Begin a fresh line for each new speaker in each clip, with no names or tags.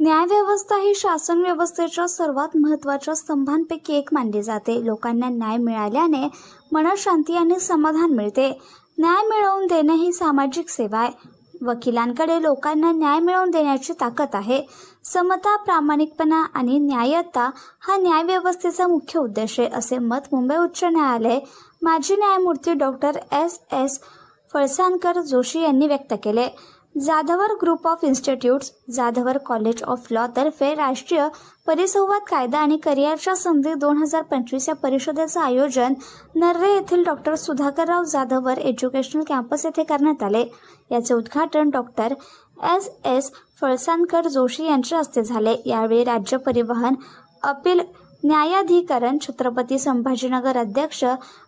न्यायव्यवस्था ही शासन व्यवस्थेच्या सर्वात महत्त्वाच्या स्तंभांपैकी एक मानली जाते. लोकांना न्याय मिळाल्याने मनशांती आणि समाधान मिळते. न्याय मिळवून देणे ही सामाजिक सेवा आहे. वकिलांकडे लोकांना न्याय मिळवून देण्याची ताकद आहे. समता प्रामाणिकपणा आणि न्यायता हा न्यायव्यवस्थेचा मुख्य उद्देश आहे असे मत मुंबई उच्च न्यायालय माजी न्यायमूर्ती doctor S S Phalsankar Joshi यांनी व्यक्त केले. Jadhavar group of institutes Jadhavar college of law तर्फे राष्ट्रीय परिसंवाद कायदा आणि करिअरच्या संधी दोन हजार पंचवीस या परिषदेचं आयोजन नर्रे येथील doctor Sudhakarrao Jadhavar educational campus येथे करण्यात आले. याचे उद्घाटन doctor S. S. Phalsankar Joshi यांच्या हस्ते झाले. यावेळी राज्य परिवहन अपील न्यायाधिकरण छत्रपती संभाजीनगर अध्यक्ष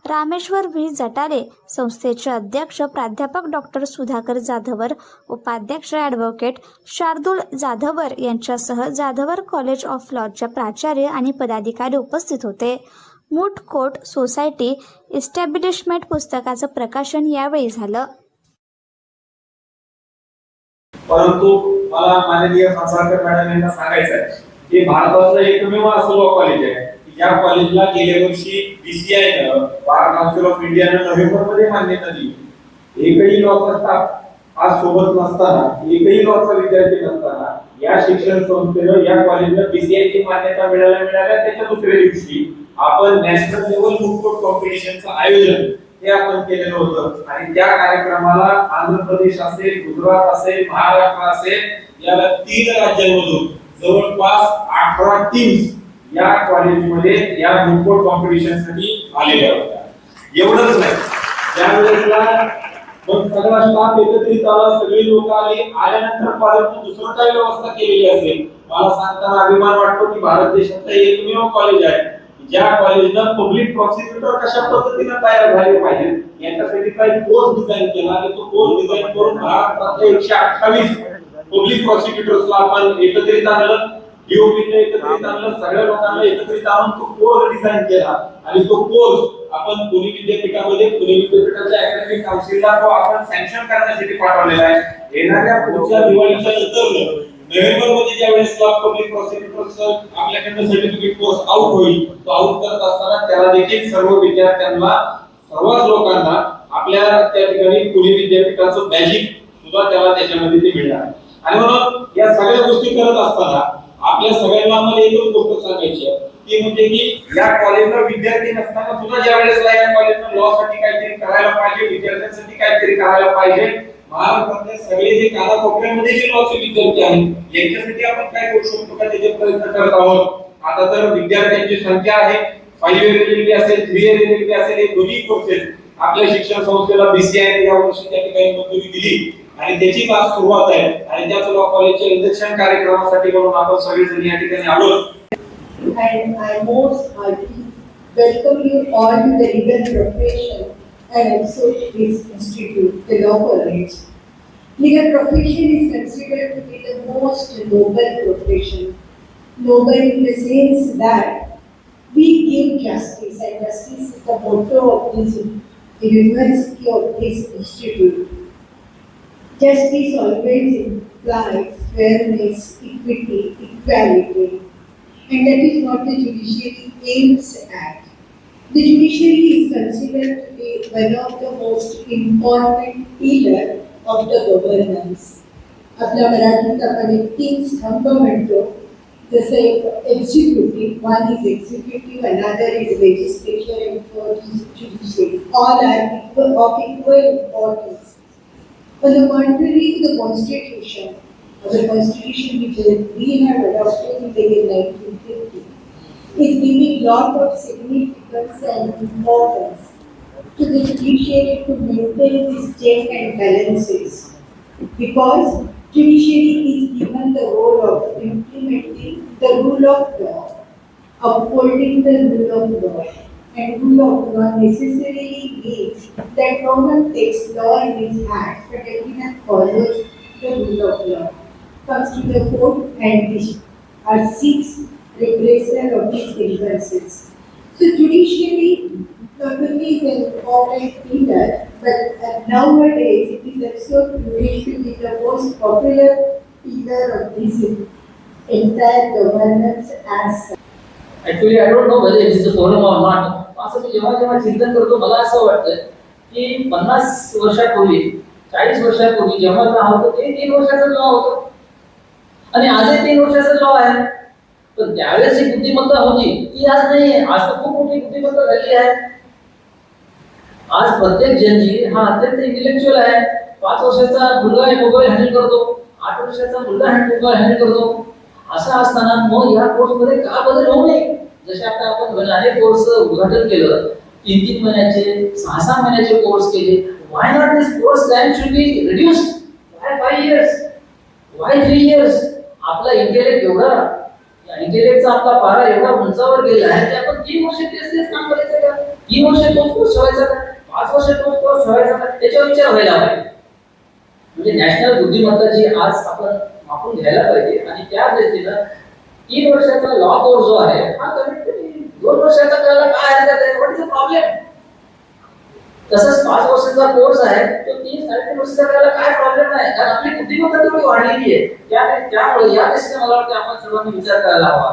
रामेश्वर व्ही. जटाले संस्थेचे अध्यक्ष प्राध्यापक डॉक्टर सुधाकर जाधवर उपाध्यक्ष ॲडव्होकेट शार्दूल जाधवर यांच्यासह जाधवर कॉलेज ऑफ लॉच्या प्राचार्य आणि पदाधिकारी उपस्थित होते. मूठ कोट सोसायटी इस्टॅब्लिशमेंट पुस्तकाचं प्रकाशन यावेळी झालं.
परंतु मला माननीय फणसाळकर मॅडम यांना सांगायचं आहे हे भारतातलं एकमेव असं लॉ कॉलेज आहे. की कॉलेजला गेल्या वर्षी बीसीआय बार काउन्सिल ऑफ इंडियानं नोव्हेंबरमध्ये मान्यता दिली. एकही लॉ स्टाफ आज सोबत नसताना एकही लॉचा विद्यार्थी नसताना या शिक्षण संस्थेनं या कॉलेजला बीसीआय ची मान्यता मिळायला मिळाल्या त्याच्या दुसऱ्या दिवशी आपण नॅशनल लेवल बुक कॉम्पिटिशनचं आयोजन हे आपण केलेलं होतं. आणि त्या कार्यक्रमाला आंध्र प्रदेश असेल गुजरात असेल महाराष्ट्र असेल याला तीन राज्यांमधून जवळपास अठरा टीम्स या कॉलेजमध्ये या बुकबोर्ड कॉम्पिटिशनसाठी आलेल्या होत्या. एवढंच नाही. त्यावेळेसला मग सगळा स्टाफ एकत्रित आला सगळी लोक आली. आल्यानंतर कॉलेजनं दुसरं काही व्यवस्था केलेली असेल? मला सांगताना अभिमान वाटतो की भारत देशातलं एकमेव कॉलेज आहे. ज्या कॉलेजनं पब्लिक प्रॉसिक्युटर कशा पद्धतीने तयार झाले पाहिजे? याच्यासाठी काही कोर्स डिझाईन केला आणि तो कोर्स डिझाईन करून महाराष्ट्रातल्या एकशे अठ्ठावीस पब्लिक प्रॉसिक्युटर्सला आपण एकत्रित आणलं डीओपीने एकत्रित आणलं सगळ्या लोकांना एकत्रित आणून तो कोर्स डिझाईन केला. आणि तो कोर्स आपण पुणे विद्यापीठामध्ये पुणे विद्यापीठाच्या अकॅडमिक काउन्सिलला तो आपण सँक्शन करण्यासाठी पाठवलेला आहे. येणाऱ्या पुढच्या दिवाळीच्या नंतर नोव्हेंबरमध्ये ज्या वेळेस पब्लिक प्रॉसिक्युटर्स आपल्याकडनं सर्टिफिकेट कोर्स आउट होईल तो आउट करत असताना त्याला देखील सर्व विद्यार्थ्यांना सर्वच लोकांना आपल्या त्या ठिकाणी पुणे विद्यापीठाचं मॅजिक सुद्धा त्याला त्याच्यामध्ये ते मिळणार आणि म्हणून या सगळ्या गोष्टी करत असताना आपल्या सगळ्यांना आम्हाला एकच गोष्ट सांगायची आहे. ती म्हणजे की या कॉलेजला विद्यार्थी नसताना सुद्धा ज्या वेळेस या कॉलेजला लॉ साठी काहीतरी करायला पाहिजे विद्यार्थ्यांसाठी काहीतरी करायला पाहिजे महाराष्ट्रातले सगळे जे कानाकोपऱ्यामध्ये जे लॉचे विद्यार्थी आहेत यांच्यासाठी आपण काय करू शकतो का त्याचे प्रयत्न करत आहोत? आता तर विद्यार्थ्यांची संख्या आहे. फाईव्ह इयर एलएलबी असेल थ्री इयर एलएलबी असेल हे दोन्ही कोर्सेस आपल्या शिक्षण संस्थेला बीसीआय या वर्षी त्या ठिकाणी मंजुरी दिली. आणि त्याचीच आज सुरुवात आहे आणि त्याच लॉ कॉलेजच्या इंजेक्शन कार्यक्रमासाठी म्हणून आपण सगळेजण या ठिकाणी आलो
and I most heartily welcome you all to the legal profession and also this institute, the law college. Legal profession is considered to be the most noble profession. Noble in the sense that we give justice and justice is the motto of this university of this institute. Justice always implies fairness, equity, equality, and that is what the judiciary aims at. The judiciary is considered to be one of the most important pillar of the governance. आपल्या मराठीत आपण एक तीन स्तंभ म्हणतो जसं एक executive one is executive another is legislature and fourth is judiciary all are equal of equal importance on the contrary the constitution, or the constitution which we have adopted in the year 1950, is giving a lot of significance and importance to the judiciary to maintain these check and balances. Because judiciary is given the role of implementing the rule of law, upholding the rule of law and rule of law necessarily means that no one takes law in his hands, but everyone follows the rule of law, comes to the court and are six reversal of his grievances. So judiciary not only is an important pillar, but uh, nowadays it is also believed to be the most popular pillar of this entire governance as.
Actually, I don't know whether it is a forum or not. असं मी जेव्हा जेव्हा चिंतन करतो मला असं वाटतं की पन्नास वर्षापूर्वी चाळीस वर्षापूर्वी जेव्हा लॉ होतं ते तीन वर्षाचं लॉ होतं. आणि आजही तीन वर्षाचं लॉ आहे पण त्यावेळेस जी बुद्धिमत्ता होती ती आज नाही आहे. आज तर खूप मोठी बुद्धिमत्ता झाली आहे. आज प्रत्येक जनजी हा अत्यंत इंटेलेक्च्युअल आहे. पाच वर्षाचा मुलगा मोबाईल हँडल करतो. आठ वर्षाचा मुलगा मोबाईल हँडल करतो. असं असताना मग या कोर्समध्ये का बदल होऊ नये? जसे आता आपण अनेक कोर्स उद्घाटन केलं तीन तीन महिन्याचे सहा सहा महिन्याचे कोर्स केले why not this course time should be reduce why five years why three years आपला इंटेलेक्ट एवढा इंटेलेक्टचा आपला पारा एवढा उंचावर गेला आहे की आपण तीन वर्ष तेच तेच काम करायचं का? तीन वर्ष तोच कोर्स ठेवायचा का? पाच वर्ष तोच कोर्स ठेवायचा का? त्याच्यावर विचार व्हायला पाहिजे म्हणजे नॅशनल बुद्धिमत्ता जी आज आपण वापरून घ्यायला पाहिजे आणि त्या दृष्टीनं तीन वर्षाचा लॉ कोर्स जो आहे हा कमीत दोन वर्षाचा त्याला काय हरकत आहे व्हॉट इज प्रॉब्लेम तसंच पाच वर्षाचा कोर्स आहे तो तीन साडेतीन वर्षाचा करायला काय प्रॉब्लेम नाही? कारण आपली बुद्धिमत्ता तेवढी वाढलेली आहे. त्यामुळे या दृष्टीने मला वाटतं आपण सर्वांनी विचार करायला हवा.